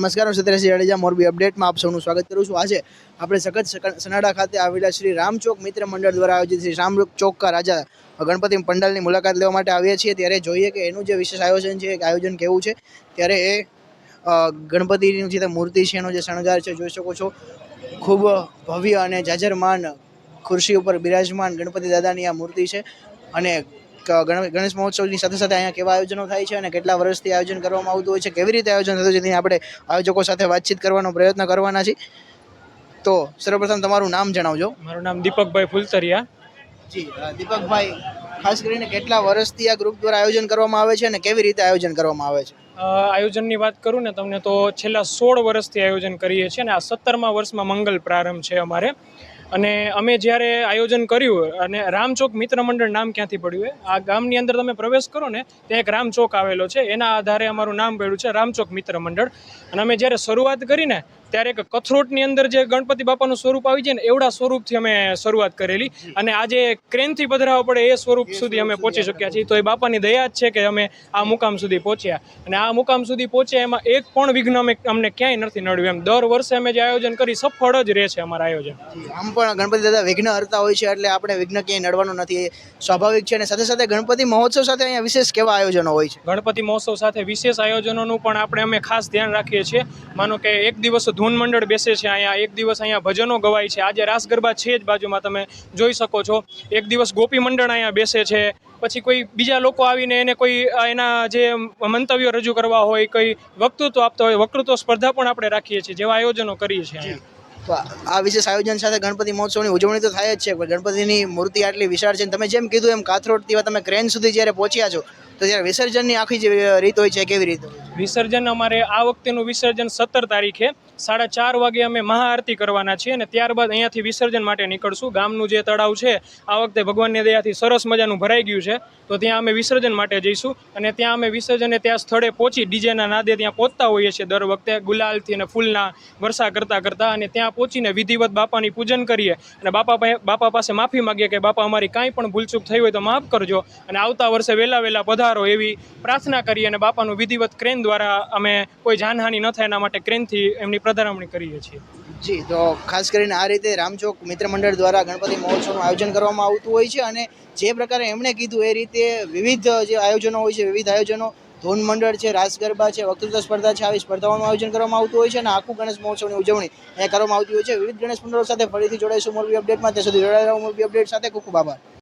નમસ્કાર, હું સત્યરાજ જાડેજા, મોરબી અપડેટમાં આપ સૌનું સ્વાગત કરું છું. આજે આપણે સખત સનાડા ખાતે આવેલા શ્રી રામચોક મિત્ર મંડળ દ્વારા આયોજિત શ્રી રામ ચોક કા રાજા ગણપતિ પંડાલની મુલાકાત લેવા માટે આવ્યા છીએ. ત્યારે જોઈએ કે એનું જે વિશેષ આયોજન છે આયોજન કેવું છે? ત્યારે એ ગણપતિની જે મૂર્તિ છે, એનો જે શણગાર છે, જોઈ શકો છો. ખૂબ ભવ્ય અને જાજરમાન ખુરશી ઉપર બિરાજમાન ગણપતિ દાદાની આ મૂર્તિ છે. અને ગણેશ મહોત્સવની સાથે સાથે અહીંયા કેવા આયોજનો થાય છે અને કેટલા વર્ષથી આયોજન કરવામાં આવતું હોય છે કેવી રીતે આયોજન થતું છે તેની આપણે આયોજકો સાથે વાતચીત કરવાનો પ્રયત્ન કરવાના છીએ. તો સર્વપ્રથમ તમારું નામ જણાવજો. મારું નામ દીપકભાઈ ફુલતરિયા. જી દીપકભાઈ ખાસ કરીને કેટલા વર્ષથી આ ગ્રુપ દ્વારા આયોજન કરવામાં આવે છે અને કેવી રીતે આયોજન કરવામાં આવે છે? આયોજનની વાત કરું ને તમને તો છેલ્લા સોળ વર્ષથી આયોજન કરીએ છીએ અને આ સત્તરમા વર્ષમાં મંગલ પ્રારંભ છે અમારે. અને અમે જ્યારે આયોજન કર્યું અને રામચોક મિત્ર મંડળ નામ ક્યાંથી પડ્યું હોય આ ગામની અંદર તમે પ્રવેશ કરો ને, ત્યાં એક રામચોક આવેલો છે. એના આધારે અમારું નામ પડ્યું છે રામચોક મિત્ર મંડળ. અને અમે જ્યારે શરૂઆત કરીને ત્યારે એક કથરોટની અંદર જે ગણપતિ બાપાનું સ્વરૂપ આવી જાય ને એવડા સ્વરૂપથી અમે શરૂઆત કરેલી. અને આજે ક્રેનથી પધરાવવા પડે એ સ્વરૂપ સુધી અમે પહોંચી શક્યા છીએ. તો એ બાપાની દયા જ છે કે અમે આ મુકામ સુધી પહોંચ્યા. અને આ મુકામ સુધી પહોંચ્યા એમાં એક પણ વિઘ્ન અમે અમને ક્યાંય નથી નડ્યું. એમ દર વર્ષે અમે જે આયોજન કરી સફળ જ રહે છે અમારા આયોજન. આમ પણ ગણપતિ દાદા વિઘ્ન હરતા હોય છે એટલે આપણે વિઘ્ન ક્યાંય નડવાનું નથી. એ સ્વાભાવિક છે. અને સાથે સાથે ગણપતિ મહોત્સવ સાથે અહીંયા વિશેષ કેવા આયોજનો હોય છે? ગણપતિ મહોત્સવ સાથે વિશેષ આયોજનોનું પણ આપણે અમે ખાસ ધ્યાન રાખીએ છીએ. માનો કે એક દિવસ ધૂન મંડળ બેસે છે અહીંયા એક દિવસ અહીંયા ભજનો ગવાય છે. આજે રાસ ગરબા છે જ બાજુમાં તમે જોઈ શકો છો. એક દિવસ ગોપી મંડળ અહીંયા બેસે છે. પછી કોઈ બીજા લોકો આવીને એને કોઈ એના જે મંતવ્યો રજૂ કરવા હોય કોઈ વક્તૃત્વ આપતા હોય વક્તૃત્વ સ્પર્ધા પણ આપણે રાખીએ છીએ જેવા આયોજનો કરીએ છીએ. તો આ વિશેષ આયોજન સાથે ગણપતિ મહોત્સવની ઉજવણી તો થાય જ છે પણ ગણપતિની મૂર્તિ આટલી વિશાળ છે. તમે જેમ કીધું એમ કાથરોડથી તમે ક્રેન સુધી જ્યારે પહોંચ્યા છો તો ત્યારે વિસર્જનની આખી જે રીત હોય છે કેવી રીતે વિસર્જન અમારે આ વખતેનું વિસર્જન સત્તર તારીખે સાડા ચાર વાગે અમે મહાઆરતી કરવાના છીએ અને ત્યારબાદ અહીંયાથી વિસર્જન માટે નીકળશું. ગામનું જે તળાવ છે, આ વખતે ભગવાનની દયાથી સરસ મજાનું ભરાઈ ગયું છે. તો ત્યાં અમે વિસર્જન માટે જઈશું અને ત્યાં અમે વિસર્જને ત્યાં સ્થળે પહોંચી ડીજેના નાદે ત્યાં પહોંચતા હોઈએ છીએ દર વખતે ગુલાલથી અને ફૂલના વર્ષા કરતાં કરતાં અને ત્યાં પહોંચીને વિધિવત બાપાની પૂજન કરીએ. અને બાપા બાપા પાસે માફી માગીએ કે બાપા અમારી કાંઈ પણ ભૂલચૂક થઈ હોય તો માફ કરજો અને આવતા વર્ષે વહેલા વહેલા પધારો એવી પ્રાર્થના કરીએ અને બાપાનું વિધિવત ક્રેન દ્વારા અમે કોઈ જાનહાનિ ન થાય એના માટે ક્રેનથી એમની પ્રધારમણી કરીએ છીએ. જી, તો ખાસ કરીને આ રીતે રામચોક મિત્ર મંડળ દ્વારા ગણપતિ મહોત્સવનું આયોજન કરવામાં આવતું હોય છે અને જે પ્રકારે એમણે કીધું એ રીતે વિવિધ જે આયોજનો હોય છે, વિવિધ આયોજનો, ધૂન મંડળ છે, રાસ ગરબા છે, વક્તૃત્વ સ્પર્ધા છે, આવી સ્પર્ધાઓનું આયોજન કરવામાં આવતું હોય છે અને આખું ગણેશ મહોત્સવની ઉજવણી અહીંયા કરવામાં આવતી હોય છે. વિવિધ ગણેશ મંડળો સાથે ફરીથી જોડાઈશું. મોરબી અપડેટમાં ત્યાં સુધી જોડાયેલા મોરબી અપડેટ સાથે ખૂબ ખૂબ આભાર.